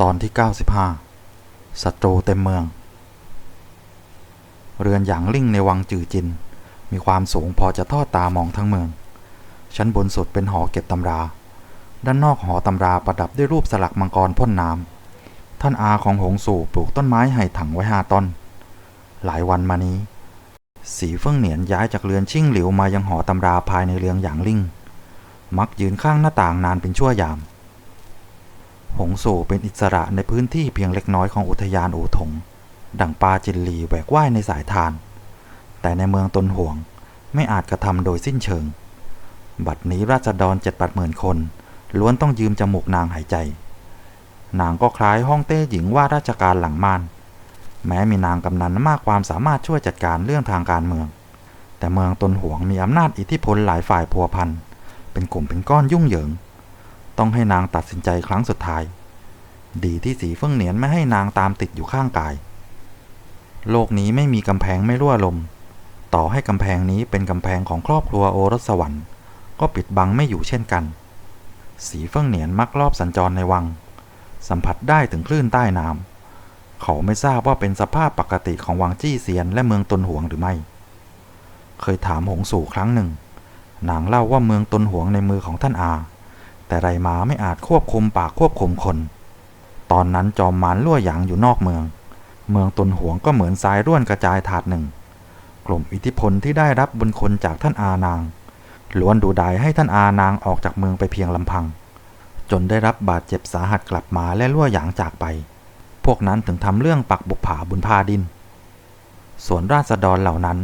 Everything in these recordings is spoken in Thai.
ตอนที่ 95ศัตรูเต็มเมือง เรือนหยางลิ่งในวังจือจิน มีความสูงพอจะทอดตามองทั้งเมือง ชั้นบนสุดเป็นหอเก็บตำรา ด้านนอกหอตำราประดับด้วยรูปสลักมังกรพ่นน้ำท่านอาของหงสู่ปลูกต้นไม้ไห่ถังไว้ห้าต้น หลายวันมานี้ สีเฟิ่งเหนียนย้ายจากเรือนชิ่งหลิวมายังหอตำราภายในเรือนหยางลิ่ง มักยืนข้างหน้าต่างนานเป็นชั่วยาม หงสู่เป็นอิสระในพื้นที่เพียงเล็กน้อยของอุทยานอูถง ดังปลาจินหลีแหวกว่ายในสายทาน แต่ในเมืองตนห่วงไม่อาจกระทำโดยสิ้นเชิง บัดนี้ราษฎรเจ็ดปัดหมื่นคน ล้วนต้องยืมจมูกนางหายใจ นางก็คล้ายห้องเต้หญิงว่าราชการหลังม่าน แม้มีนางกำนันมากความสามารถช่วยจัดการเรื่องทางการเมือง แต่เมืองตนห่วงมีอำนาจอิทธิพลหลายฝ่ายพัวพัน เป็นกลุ่มเป็นก้อนยุ่งเหยิง ต้องให้นางตัดสินใจครั้งสุดท้าย ดีที่สีเฟิ่องเหนียนไม่ให้นางตามติดอยู่ข้างกาย โลกนี้ไม่มีกำแพงไม่รั่วลม ต่อให้กำแพงนี้เป็นกำแพงของครอบครัวโอรสสวรรค์ ก็ปิดบังไม่อยู่เช่นกัน สีเฟิ่องเหนียนมักลอบสัญจรในวัง สัมผัสได้ถึงคลื่นใต้น้ำเขาไม่ทราบว่าเป็นสภาพปกติของวังจี้เซียนและเมืองตนหวงหรือไม่ เคยถามหงสู่ครั้งหนึ่งนางเล่าว่าเมืองตนหวงในมือของท่านอา แต่ไรมาไม่อาจควบคุมปากควบคุมคน ตอนนั้นจอมมารลั่วหยางอยู่นอกเมือง เมืองตนหวงก็เหมือนทรายร่วนกระจายถาดหนึ่ง กลุ่มอิทธิพลที่ได้รับบุญคนจากท่านอานางล้วนดูดายให้ท่านอานางออกจากเมืองไปเพียงลำพัง จนได้รับบาดเจ็บสาหัสกลับมาและลั่วหยางจากไป พวกนั้นถึงทำเรื่องปักบุกผาบุญพาดิน ส่วนราษฎรเหล่านั้น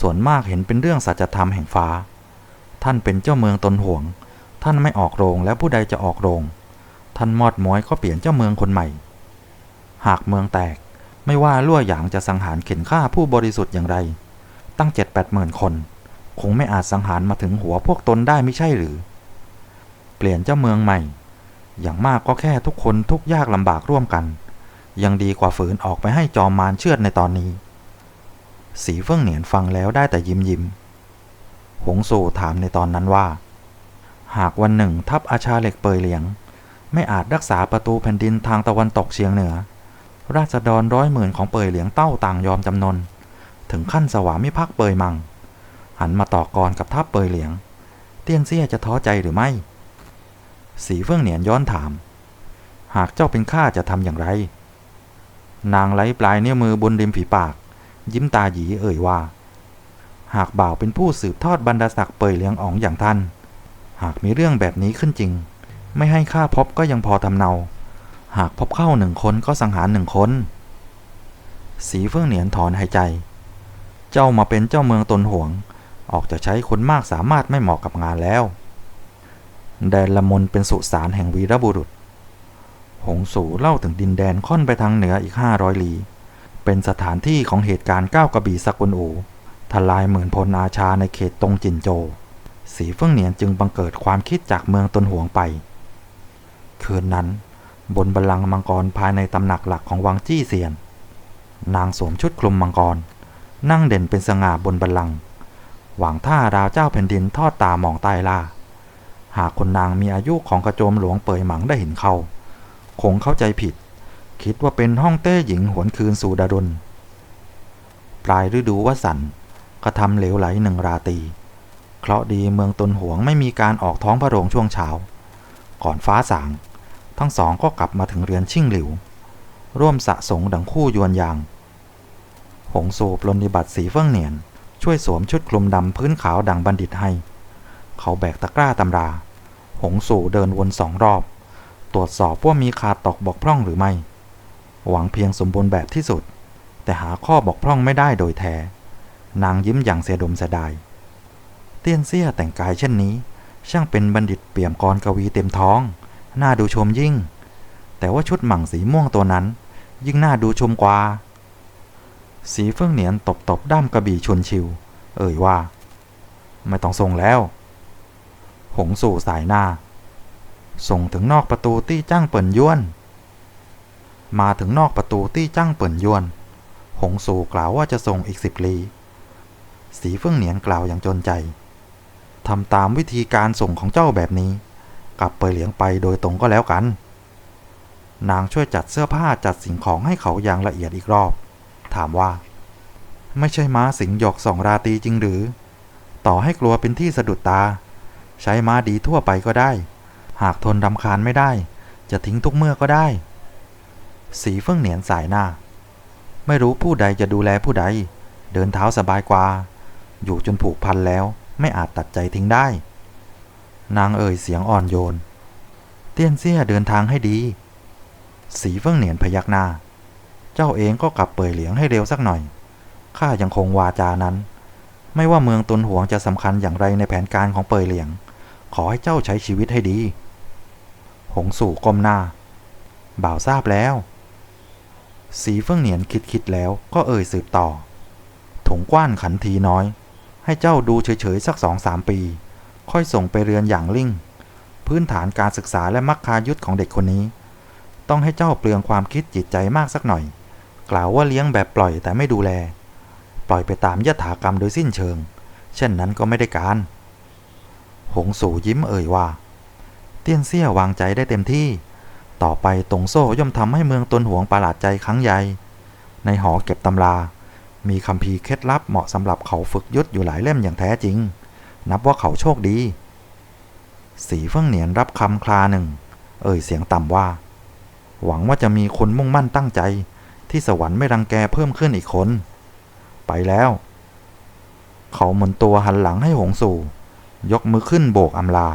ส่วนมากเห็นเป็นเรื่องสัจธรรมแห่งฟ้า ท่านเป็นเจ้าเมืองตนห่วง ท่านไม่ออกโรงแล้วผู้ใดจะออกโรง ท่านมอดม้อยก็เปลี่ยนเจ้าเมืองคนใหม่ หากเมืองแตกไม่ว่าลั่วหยางจะสังหารเข็นฆ่าผู้บริสุทธิ์อย่างไร ตั้งเจ็ดแปดหมื่นคน คงไม่อาจสังหารมาถึงหัวพวกตนได้ไม่ใช่หรือ เปลี่ยนเจ้าเมืองใหม่ อย่างมากก็แค่ทุกคนทุกยากลำบากร่วมกัน ยังดีกว่าฝืนออกไปให้จอมมารเชือดในตอนนี้ สีเฟื่องเหนียนฟังแล้วได้แต่ยิ้มยิ้มหงสู่ถามในตอนนั้นว่า หากวันหนึ่งทัพอาชาเหล็กเปยเหลียง ไม่อาจรักษาประตูแผ่นดินทางตะวันตกเฉียงเหนือ ราษฎรร้อยหมื่นของเปยเหลียงเต้าต่างยอมจำนน ถึงขั้นสวามิภักดิ์เปยมัง หันมาต่อกรกับทัพเปยเหลียง เตี้ยนเซี่ยจะท้อใจหรือไม่ สีเฟื่องเหนียนย้อนถาม หากเจ้าเป็นข้าจะทำอย่างไร นางไล้ปลายนิ้วมือบนริมฝีปาก ยิ้มตาหยีเอ่ยว่า หากบ่าวเป็นผู้สืบทอดบรรดาศักดิ์เปยเหลียงอ๋องอย่างท่าน หากมีเรื่องแบบนี้ขึ้นจริง ไม่ให้ข้าพบก็ยังพอทำเนา หากพบเข้าหนึ่งคนก็สังหารหนึ่งคน สีเฟื่องเหนียนถอนหายใจ เจ้ามาเป็นเจ้าเมืองตนห่วง ออกจะใช้คนมากสามารถไม่เหมาะกับงานแล้ว แดนละมนเป็นสุสานแห่งวีรบุรุษ หงสูเล่าถึงดินแดนค่อนไปทางเหนืออีกห้าร้อยลี้เป็นสถานที่ของเหตุการณ์ก้าวกระบี่สกุลอูทลายหมื่นพลอาชาในเขตตงจินโจ สีเฟื่องเหนียนจึงบังเกิดความคิดจากเมืองตนหวงไป คืนนั้น บนบัลลังก์มังกรภายในตำหนักหลักของวังจี้เซียน นางสวมชุดคลุมมังกร นั่งเด่นเป็นสง่าบนบัลลังก์หวังท่าราวเจ้าแผ่นดินทอดตามองใต้ล่า หากคนนางมีอายุของกระโจมหลวงเปยหมังได้เห็นเขาคงเข้าใจผิด คิดว่าเป็นห้องเต้หญิงหวนคืนสู่ดาดลปลายฤดูวสันต์กระทำเหลวไหลหนึ่งราตรี เคราะห์ดีเมืองตนหวงไม่มีการออกท้องพระโรงช่วงเช้า ก่อนฟ้าสาง ทั้งสองก็กลับมาถึงเรือนชิ่งหลิว ร่วมสะสงดังคู่ยวนยาง หงสูบลนิบัติสีเฟื่องเหนียน ช่วยสวมชุดคลุมดำพื้นขาวดังบัณฑิตให้ เขาแบกตะกร้าตำรา หงสู่เดินวนสองรอบ ตรวจสอบว่ามีขาดตกบกพร่องหรือไม่ หวังเพียงสมบูรณ์แบบที่สุด แต่หาข้อบกพร่องไม่ได้โดยแท้ นางยิ้มอย่างเสียดมเสียดาย เตี้ยนเสี้ยแต่งกายเช่นนี้ ช่างเป็นบัณฑิตเปี่ยมกรกวีเต็มท้อง น่าดูชมยิ่ง แต่ว่าชุดหมั่งสีม่วงตัวนั้น ยิ่งน่าดูชมกว่า สีเฟื่องเหนียนตบตบด้ามกระบี่ชวนชิว เอ่ยว่า ไม่ต้องส่งแล้ว หงสู่สายหน้า ส่งถึงนอกประตูตี้จ้างเปิ่นยวน มาถึงนอกประตูตี้จ้างเปิ่นยวน หงสู่กล่าวว่าจะส่งอีกสิบลีสีเฟื่องเหนียนกล่าวอย่างจนใจ ทำตามวิธีการส่งของเจ้าแบบนี้ กลับไปเหลียงไปโดยตรงก็แล้วกัน นางช่วยจัดเสื้อผ้าจัดสิ่งของให้เขาอย่างละเอียดอีกรอบ ถามว่า ไม่ใช่ม้าสิงหยกสองราตีจริงหรือ ต่อให้กลัวเป็นที่สะดุดตา ใช้ม้าดีทั่วไปก็ได้ หากทนรำคาญไม่ได้ จะทิ้งทุกเมื่อก็ได้ สีเฟื่องเหนียนสายหน้า ไม่รู้ผู้ใดจะดูแลผู้ใด เดินเท้าสบายกว่า อยู่จนผูกพันแล้ว ไม่อาจตัดใจทิ้งได้ นางเอ่ยเสียงอ่อนโยน เตี้ยนเสี้ยเดินทางให้ดี สีเฟื่องเหนียนพยักหน้า เจ้าเองก็กลับเปิดเหลียงให้เร็วสักหน่อย ข้ายังคงวาจานั้น ไม่ว่าเมืองตนหวงจะสำคัญอย่างไรในแผนการของเปยเหลียง ขอให้เจ้าใช้ชีวิตให้ดี หงสู่ก้มหน้า บ่าวทราบแล้ว สีเฟื่องเหนียนคิดคิดแล้วก็เอ่ยสืบต่อ ถงกว้านขันทีน้อย ให้เจ้าดูเฉยๆสักสองสามปี ค่อยส่งไปเรียนอย่างลิ่ง พื้นฐานการศึกษาและมักคายุทธของเด็กคนนี้ ต้องให้เจ้าเปลืองความคิดจิตใจมากสักหน่อย กล่าวว่าเลี้ยงแบบปล่อยแต่ไม่ดูแล ปล่อยไปตามยถากรรมโดยสิ้นเชิง เช่นนั้นก็ไม่ได้การ หงสู่ยิ้มเอ่ยว่า เตี้ยนเซี่ยวางใจได้เต็มที่ ต่อไปตงโซ่ย่อมทำให้เมืองตนหวงประหลาดใจครั้งใหญ่ในหอเก็บตำรา มีคำพีเคล็ดลับเหมาะสำหรับเขาฝึกยุทธอยู่หลายเล่มอย่างแท้จริง นับว่าเขาโชคดี สีเฟื่องเหนียนรับคำคลาหนึ่ง เอ่ยเสียงต่ำว่า หวังว่าจะมีคนมุ่งมั่นตั้งใจ ที่สวรรค์ไม่รังแกเพิ่มขึ้นอีกคน ไปแล้ว เขาหมุนตัวหันหลังให้หงสู่ ยกมือขึ้นโบกอำลา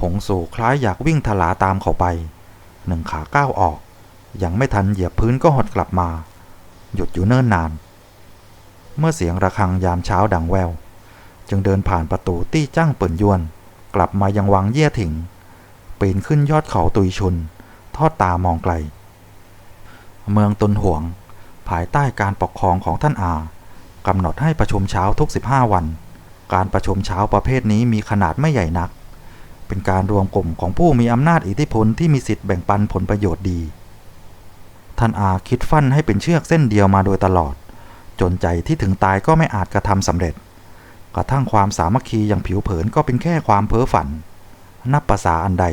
หงสู่คล้ายอยากวิ่งทลาตามเขาไป หนึ่งขาก้าวออก ยังไม่ทันเหยียบพื้นก็หดกลับมา หยุดอยู่เนิ่นนาน เมื่อเสียงระฆังยามเช้าดังแวว จึงเดินผ่านประตูตี้จ้างเปิ่นยวน กลับมายังวังเยี่ยถิงปีนขึ้นยอดเขาตุยชุน ทอดตามองไกล เมืองตนหวง ภายใต้การปกครองของท่านอากำหนดให้ประชุมเช้าทุก 15 วัน การประชุมเช้าประเภทนี้มีขนาดไม่ใหญ่นัก เป็นการรวมกลุ่มของผู้มีอำนาจอิทธิพลที่มีสิทธิ์แบ่งปันผลประโยชน์ดี ท่านอาคิดฟันให้เป็นเชือกเส้นเดียวมาโดยตลอด จนใจที่ถึงตายก็ไม่อาจกระทำสำเร็จ กระทั่งความสามัคคีอย่างผิวเผินก็เป็นแค่ความเพ้อฝัน นับภาษาอันใด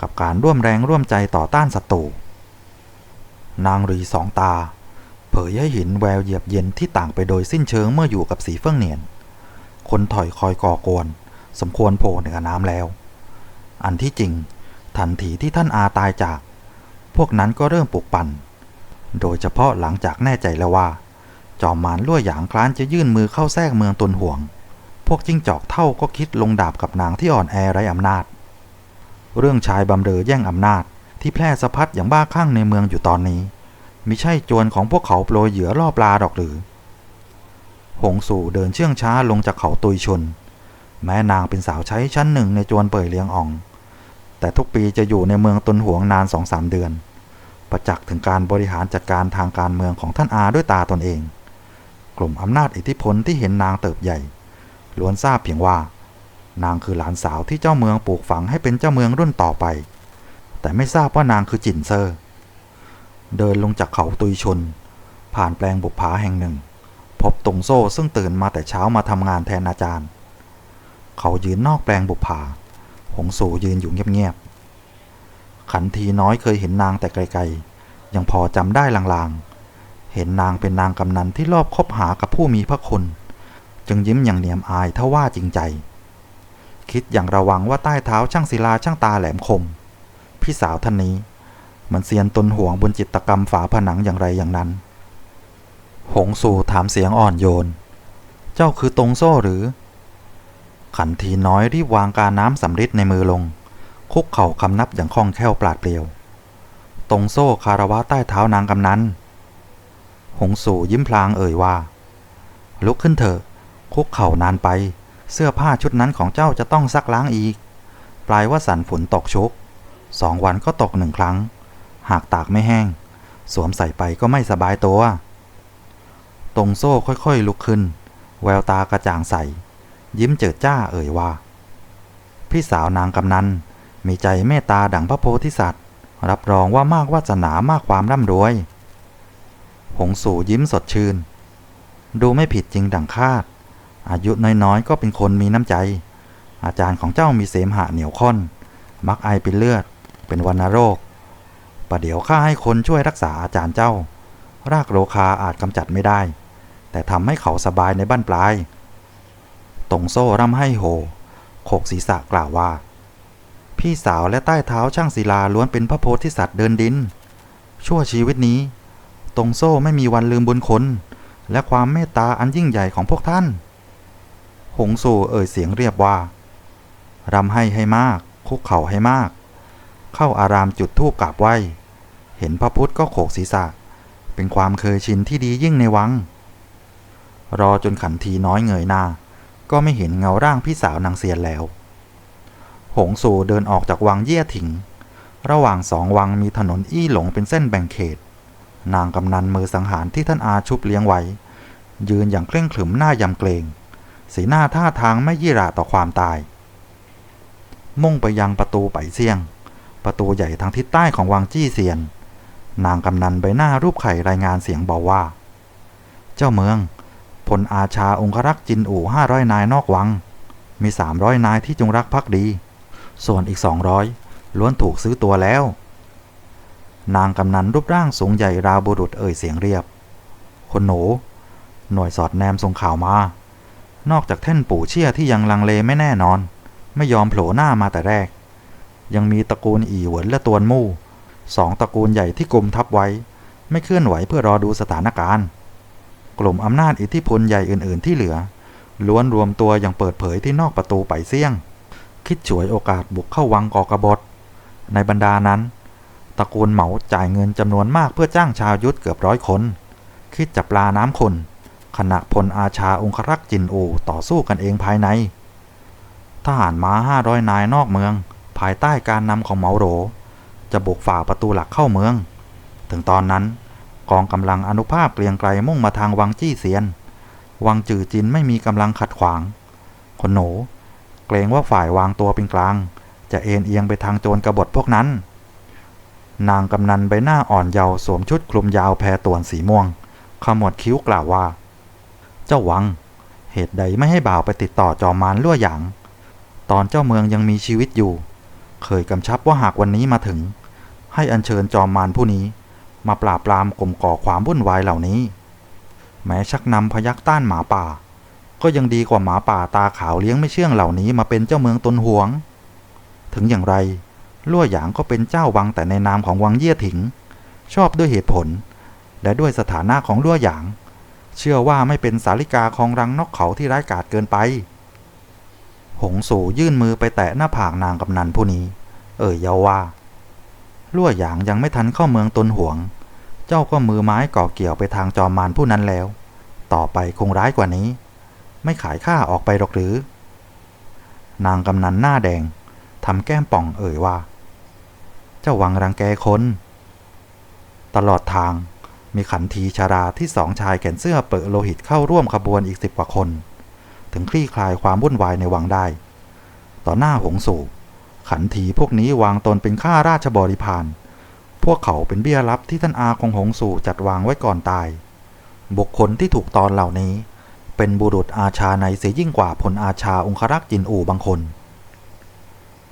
กับการร่วมแรงร่วมใจต่อต้านศัตรูนางรีสองตา เผยให้เห็นแววเหยียบเย็นที่ต่างไปโดยสิ้นเชิงเมื่ออยู่กับสีเฟื่องเนียน คนถอยคอยก่อกวน สมควรโผล่เหนือน้ำแล้ว อันที่จริงทันทีที่ท่านอาตายจาก พวกนั้นก็เริ่มปลุกปั่น โดยเฉพาะหลังจากแน่ใจแล้วว่า จอมมารล่วหยางคลานจะยื่นมือเข้าแทรกเมืองตนห่วง พวกจิ้งจอกเท่าก็คิดลงดาบกับนางที่อ่อนแอไร้อำนาจ เรื่องชายบำเรอแย่งอำนาจที่แพร่สะพัดอย่างบ้าคลั่งในเมืองอยู่ตอนนี้มิใช่จวนของพวกเขาโปรยเหยื่อล่อปลาดอกหรือ หงสู่เดินเชื่องช้าลงจากเขาตุยชน แม้นางเป็นสาวใช้ชั้นหนึ่งในจวนเป่ยเลียงอ่อง แต่ทุกปีจะอยู่ในเมืองตนหวงนานสองสามเดือน ประจักษ์ถึงการบริหารจัดการทางการเมืองของท่านอาด้วยตาตนเอง กลุ่มอำนาจอิทธิพลที่เห็นนางเติบใหญ่ล้วนทราบเพียงว่า นางคือหลานสาวที่เจ้าเมืองปลูกฝังให้เป็นเจ้าเมืองรุ่นต่อไป แต่ไม่ทราบว่านางคือจินเซอร์ เดินลงจากเขาตุยชน ผ่านแปลงบุปผาแห่งหนึ่ง พบตงโซ่ซึ่งตื่นมาแต่เช้ามาทำงานแทนอาจารย์ เขายืนนอกแปลงบุปผา หงสูยืนอยู่เงียบๆ ขันทีน้อยเคยเห็นนางแต่ไกลๆ ยังพอจำได้ลางๆ เห็นนางเป็นนางกำนันที่รอบคบหากับผู้มีพระคุณ จึงยิ้มอย่างเนียมอายถ้าว่าจริงใจ คิดอย่างระวังว่าใต้เท้าช่างศิลาช่างตาแหลมคม พี่สาวท่านนี้ มันเซียนตนห่วงบนจิตกรรมฝาผนังอย่างไรอย่างนั้น หงสู่ถามเสียงอ่อนโยน เจ้าคือตงโซ่หรือ ขันทีน้อยรีบวางกาน้ำสำริดในมือลง คุกเข่าคำนับอย่างคล่องแคล่วปราดเปรียวตงโซ่คารวะใต้เท้านางกำนันหงสู่ยิ้มพลางเอ่ยว่า ลุกขึ้นเถอะ คุกเข่านานไป เสื้อผ้าชุดนั้นของเจ้าจะต้องซักล้างอีก ปลายว่าสันฝนตกชุก สองวันก็ตกหนึ่งครั้ง หากตากไม่แห้ง สวมใส่ไปก็ไม่สบายตัว ตรงโซ่ค่อยๆลุกขึ้น แววตากระจ่างใส ยิ้มเจิดจ้าเอ่ยว่า พี่สาวนางกำนัน มีใจเมตตาดั่งพระโพธิสัตว์ รับรองว่ามากวาสนามากความร่ำรวย หงสู่ยิ้มสดชื่น ดูไม่ผิดจริงดั่งคาด อายุน้อยๆ ก็เป็นคนมีน้ำใจ อาจารย์ของเจ้ามีเสมหะเหนียวข้น มักไอเป็นเลือด เป็นวัณโรค ประเดี๋ยวข้าให้คนช่วยรักษาอาจารย์เจ้า รากโรคาอาจกำจัดไม่ได้ แต่ทำให้เขาสบายในบ้านปลาย ตรงโซ่ร่ำให้โหโขกศีรษะกล่าวว่า พี่สาวและใต้เท้าช่างศิลาล้วนเป็นพระโพธิสัตว์เดินดิน ชั่วชีวิตนี้ ตรงโซ่ไม่มีวันลืมบุญคุณและความเมตตาอันยิ่งใหญ่ของพวกท่าน หงสู่เอ่ยเสียงเรียบว่ารำให้ให้มาก คุกเข่าให้มาก เข้าอารามจุดธูปกราบไหว้เห็นพระพุทธก็โขกศีรษะ เป็นความเคยชินที่ดียิ่งในวัง รอจนขันทีน้อยเงยหน้า ก็ไม่เห็นเงาร่างพี่สาวนางเซียนแล้ว หงสูเดินออกจากวังเยี่ยถิง ระหว่างสองวังมีถนนอี้หลงเป็นเส้นแบ่งเขต นางกำนันมือสังหารที่ท่านอาชุบเลี้ยงไว้ ยืนอย่างเคร่งขรึมหน้ายำเกรง สีหน้าท่าทางไม่ยี่ระต่อความตาย มุ่งไปยังประตูไปเสี่ยง ประตูใหญ่ทางทิศใต้ของวังจี้เซียน นางกำนันใบหน้ารูปไข่รายงานเสียงบอกว่า เจ้าเมืองพลอาชาองครักษ์จินอู่ห้าร้อยนายนอกวัง มีสามร้อยนายที่จงรักภักดี ส่วนอีกสองร้อยล้วนถูกซื้อตัวแล้ว นางกำนันรูปร่างสูงใหญ่ราวบุรุษเอ่ยเสียงเรียบ คนหนู หน่วยสอดแนมส่งข่าวมา นอกจากแท่นปู่เชี่ยที่ยังลังเลไม่แน่นอน ไม่ยอมโผล่หน้ามาแต่แรก ยังมีตระกูลอีเหวินและตวนมู่สองตระกูลใหญ่ที่กลุ่มทับไว้ ไม่เคลื่อนไหวเพื่อรอดูสถานการณ์ กลุ่มอำนาจอิทธิพลใหญ่อื่น ๆ ที่เหลือล้วนรวมตัวอย่างเปิดเผยที่นอกประตูไปเสี่ยง คิดฉวยโอกาสบุกเข้าวังกอกบฏ ในบรรดานั้น ตระกูลเหมาจ่ายเงินจำนวนมากเพื่อจ้างชาวยุทธเกือบร้อยคน คิดจับปลาน้ำคนขณะพลอาชาองครักษ์จินโอต่อสู้กันเองภายใน ทหารม้าห้าร้อยนายนอกเมือง ภายใต้การนำของเหมาโหรจะบุกฝ่าประตูหลักเข้าเมือง ถึงตอนนั้นกองกำลังอนุภาพเกรียงไกลมุ่งมาทางวังจี้เซียน วังจือจินไม่มีกำลังขัดขวาง คนโหน เกรงว่าฝ่ายวางตัวเป็นกลาง จะเอ็นเอียงไปทางโจรกบฏพวกนั้น นางกำนันใบหน้าอ่อนเยาว์สวมชุดคลุมยาวแพรตวนสีม่วง ขมวดคิ้วกล่าวว่า เจ้าวัง เหตุใดไม่ให้บ่าวไปติดต่อจอมมารลั่วหยาง ตอนเจ้าเมืองยังมีชีวิตอยู่ เคยกำชับว่าหากวันนี้มาถึง ให้อัญเชิญจอมมารผู้นี้ มาปราบปรามกลมก่อความวุ่นวายเหล่านี้ แม้ชักนำพยักต้านหมาป่า ก็ยังดีกว่าหมาป่าตาขาวเลี้ยงไม่เชื่องเหล่านี้มาเป็นเจ้าเมืองตนหวง ถึงอย่างไรลั่วหยางก็เป็นเจ้าวังแต่ในนามของวังเยี่ยถิง ชอบด้วยเหตุผล และด้วยสถานะของลั่วหยาง เชื่อว่าไม่เป็นสาลิกาของรังนกเขาที่ร้ายกาจเกินไป หงสูยื่นมือไปแตะหน้าผากนางกำนันผู้นี้ เอ่ยเยาว่าลั่วหยางยังไม่ทันเข้าเมืองตนหวง เจ้าก็มือไม้ก่อเกี่ยวไปทางจอมมารผู้นั้นแล้ว ต่อไปคงร้ายกว่านี้ ไม่ขายข้าออกไปหรอกหรือ นางกำนันหน้าแดงทำแก้มป่องเอ่ยว่า เจ้าวังรังแกคน ตลอดทางมีขันทีชาราที่สองชายแขนเสื้อเปิดโลหิตเข้าร่วมขบวนอีกสิบกว่าคน ถึงคลี่คลายความวุ่นวายในวังได้ ต่อหน้าหงสูขันทีพวกนี้วางตนเป็นข้าราชบริพารพวกเขาเป็นเบี้ยรับที่ท่านอาของหงสู่จัดวางไว้ก่อนตาย บุคคลที่ถูกตอนเหล่านี้ เป็นบุรุษอาชาในเสียยิ่งกว่าพลอาชาองครักษ์จินอู่บางคน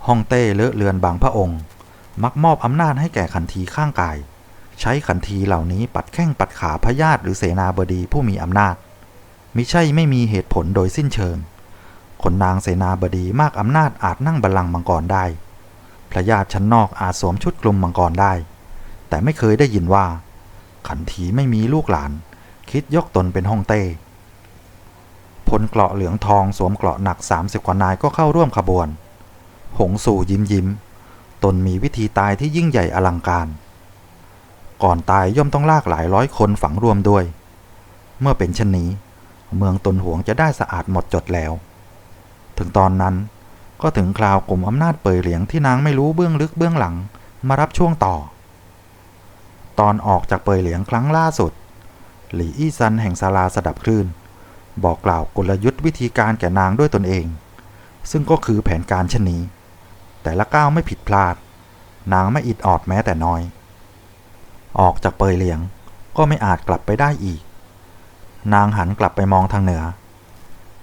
ฮ่องเต้เลอะเลือนบางพระองค์ มักมอบอำนาจให้แก่ขันทีข้างกาย ใช้ขันทีเหล่านี้ปัดแข้งปัดขาพญาติหรือเสนาบดีผู้มีอำนาจมิใช่ไม่มีเหตุผลโดยสิ้นเชิงคนนางเสนาบดีมากอำนาจอาจนั่งบัลลังก์มังกรได้ พระญาติชั้นนอกอาจสวมชุดกลุมมังกรได้ แต่ไม่เคยได้ยินว่า ขันทีไม่มีลูกหลาน คิดยกตนเป็นฮ่องเต้ พลเกราะเหลืองทองสวมเกราะหนัก 30 กว่านายก็เข้าร่วมขบวน หงสู่ยิ้มยิ้ม ตนมีวิธีตายที่ยิ่งใหญ่อลังการ ก่อนตายย่อมต้องลากหลายร้อยคนฝังรวมด้วย เมื่อเป็นเช่นนี้ เมืองตนหวงจะได้สะอาดหมดจดแล้ว ถึงตอนนั้นก็ถึงคราวกลุ่มอำนาจเปยเหลียงที่นางไม่รู้เบื้องลึกเบื้องหลังมารับช่วงต่อ ตอนออกจากเปยเหลียงครั้งล่าสุด หลี่อี้ซันแห่งศาลาสดับคลื่น บอกกล่าวกลยุทธ์วิธีการแก่นางด้วยตนเอง ซึ่งก็คือแผนการเช่นนี้ แต่ละก้าวไม่ผิดพลาด นางไม่อิดออดแม้แต่น้อย ออกจากเปยเหลียงก็ไม่อาจกลับไปได้อีก นางหันกลับไปมองทางเหนือ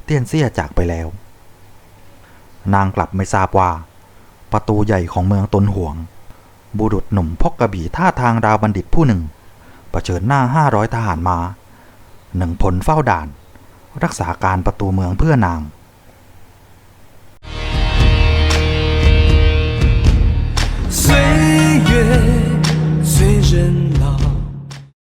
เตี้ยนเซี่ยจากไปแล้ว นางกลับไม่ทราบว่า ประตูใหญ่ของเมืองตนห่วง บุรุษหนุ่มพกกระบี่ท่าทางราวบัณฑิตผู้หนึ่งเผชิญหน้าห้าร้อยทหารมาหนึ่งพลเฝ้าด่าน รักษาการประตูเมืองเพื่อนาง岁人。